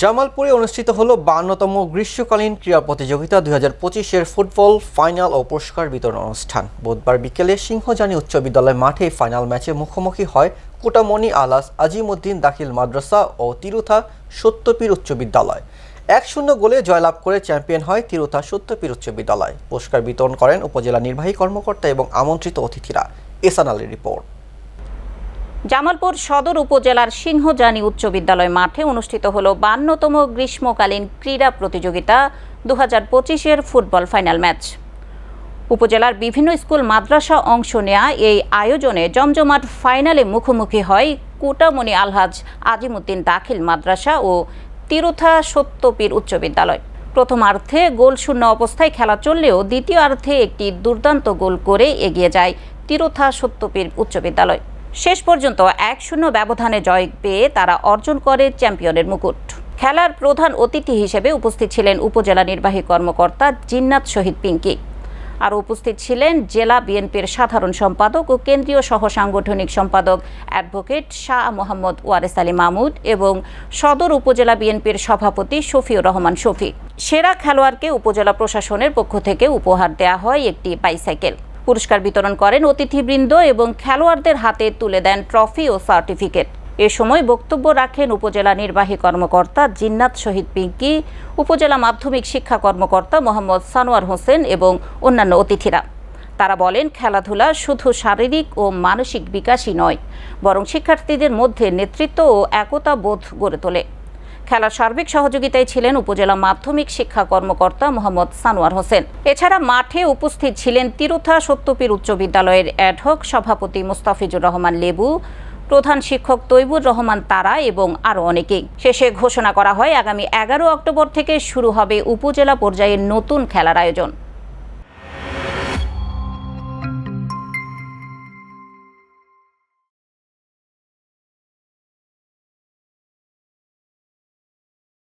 জামালপুরে অনুষ্ঠিত হলো বান্নতম গ্রীষ্মকালীন ক্রীড়া প্রতিযোগিতা দুই হাজার পঁচিশের ফুটবল ফাইনাল ও পুরস্কার বিতরণ অনুষ্ঠান। বুধবার বিকেলে সিংহজানী উচ্চ বিদ্যালয় মাঠে ফাইনাল ম্যাচে মুখোমুখি হয় কোটামণি আলাস আজিমুদ্দিন দাখিল মাদ্রাসা ও তিরুথা সত্যপীর উচ্চ বিদ্যালয়। এক শূন্য গোলে জয়লাভ করে চ্যাম্পিয়ন হয় তিরুথা সত্যপীর উচ্চ বিদ্যালয়। পুরস্কার বিতরণ করেন উপজেলা নির্বাহী কর্মকর্তা এবং আমন্ত্রিত অতিথিরা। এসান আলীর রিপোর্ট। জামালপুর সদর উপজেলার সিংহজানি উচ্চ বিদ্যালয় মাঠে অনুষ্ঠিত হল বান্নতম গ্রীষ্মকালীন ক্রীড়া প্রতিযোগিতা দু হাজার পঁচিশের ফুটবল ফাইনাল ম্যাচ। উপজেলার বিভিন্ন স্কুল মাদ্রাসা অংশ নেয়া এই আয়োজনে জমজমাট ফাইনালে মুখোমুখি হয় কুটামণি আলহাজ আজিমুদ্দিন দাখিল মাদ্রাসা ও তিরুথা সত্যপীর উচ্চ বিদ্যালয়। প্রথমার্ধে গোল শূন্য অবস্থায় খেলা চললেও দ্বিতীয় অর্ধে একটি দুর্দান্ত গোল করে এগিয়ে যায় তিরুথা সত্যপীর উচ্চ বিদ্যালয়। শেষ পর্যন্ত এক শূন্য ব্যবধানে জয় পেয়ে তারা অর্জন করে চ্যাম্পিয়নের মুকুট। খেলার প্রধান অতিথি হিসেবে উপস্থিত ছিলেন উপজেলা নির্বাহী কর্মকর্তা জিন্নাত শহীদ পিঙ্কি। আর উপস্থিত ছিলেন জেলা বিএনপির সাধারণ সম্পাদক ও কেন্দ্রীয় সহ সাংগঠনিক সম্পাদক অ্যাডভোকেট শাহ মোহাম্মদ ওয়ারেস আলী মাহমুদ এবং সদর উপজেলা বিএনপির সভাপতি শফিউর রহমান শফি সেরা খেলোয়াড়কে উপজেলা প্রশাসনের পক্ষ থেকে উপহার দেওয়া হয় একটি বাইসাইকেল। পুরস্কার বিতরণ করেন অতিথিবৃন্দ এবং খেলোয়াড়দের হাতে তুলে দেন ট্রফি ও সার্টিফিকেট। এ সময় বক্তব্য রাখেন উপজেলা নির্বাহী কর্মকর্তা জিন্নাত শহীদ পিঙ্কি, উপজেলা মাধ্যমিক শিক্ষা কর্মকর্তা মোহাম্মদ সানোয়ার হোসেন এবং অন্যান্য অতিথিরা। তারা বলেন, খেলাধুলা শুধু শারীরিক ও মানসিক বিকাশই নয়, বরং শিক্ষার্থীদের মধ্যে নেতৃত্ব ও একতা বোধ গড়ে তোলে। খেলার সার্বিক সহযোগিতায় ছিলেন উপজেলা মাধ্যমিক শিক্ষা কর্মকর্তা মোহাম্মদ সানোয়ার হোসেন। এছাড়া মাঠে উপস্থিত ছিলেন তিরুথা সত্যপীর উচ্চ বিদ্যালয়ের অ্যাডহক সভাপতি মুস্তাফিজুর রহমান লেবু, প্রধান শিক্ষক তৈবুর রহমান তারা এবং আরও অনেকেই। শেষে ঘোষণা করা হয়, আগামী এগারো অক্টোবর থেকে শুরু হবে উপজেলা পর্যায়ের নতুন খেলার আয়োজন।